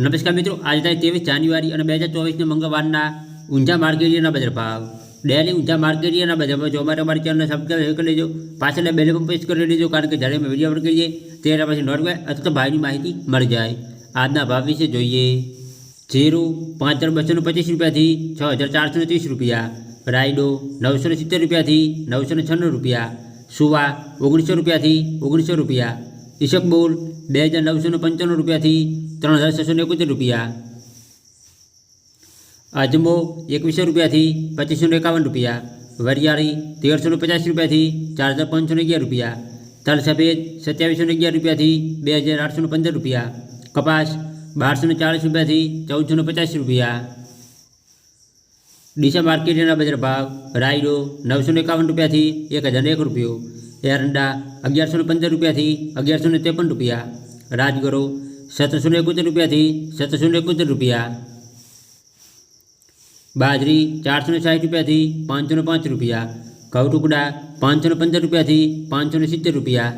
નમસ્કાર મિત્રો આજની 23 જાન્યુઆરી અને 2024 ને મંગળવારના ઊંજા માર્કેટિયના બજાર ભાવ ડેલી ઊંજા માર્કેટિયના બજાર ભાવ જો તમારે દર ચેનલને સબ્સ્ક્રાઇબ કરી લેજો પાછળના બેલ કમ્પિશ કરી દેજો કારણ કે જ્યારે મેં વિડીયો અપલોડ કરીએ ત્યારે પછી નોટફાય આ તો ભાઈની માહિતી મર જાય આના ભાવ વિશે જોઈએ જીરૂ 5225 રૂપિયા થી 6430 રૂપિયા રાઇડો 970 રૂપિયા થી 996 રૂપિયા સુવા 1900 રૂપિયા થી 1900 રૂપિયા ईशक बोल बे हज़ार नौ सौ पंचाणु रुपया थी तरह हज़ार छः सौ ने रुपया अजंबो एक सौ रुपया थी पच्चीस सौ एकवन रुपया वरियाड़ी तेर सौ पचास रुपया थी चार हज़ार पाँच सौ अग्यार रुपया तल सफेद सत्यावीस सौ अग्यार रुपया थी बे हज़ार आठ सौ पंदर रुपया कपास बार सौ चालीस रुपया थी चौदह सौ पचास रुपया डीसा मार्केट बजार भाव रायडो नौ सौ एकवन रुपया थी एक हज़ार एक रुपये એરંડા અગિયારસો ને પંદર રૂપિયાથી અગિયારસો ને ત્રેપન રૂપિયા રાજગરો સત્તરસો ને એકોતેર રૂપિયાથી સત્તરસો ને એકોતેર રૂપિયા બાજરી ચારસો ને સાઠ રૂપિયાથી પાંચસો ને પાંચ રૂપિયા ઘઉં ટુકડા પાંચસો ને પંદર રૂપિયાથી પાંચસો ને સિત્તેર રૂપિયા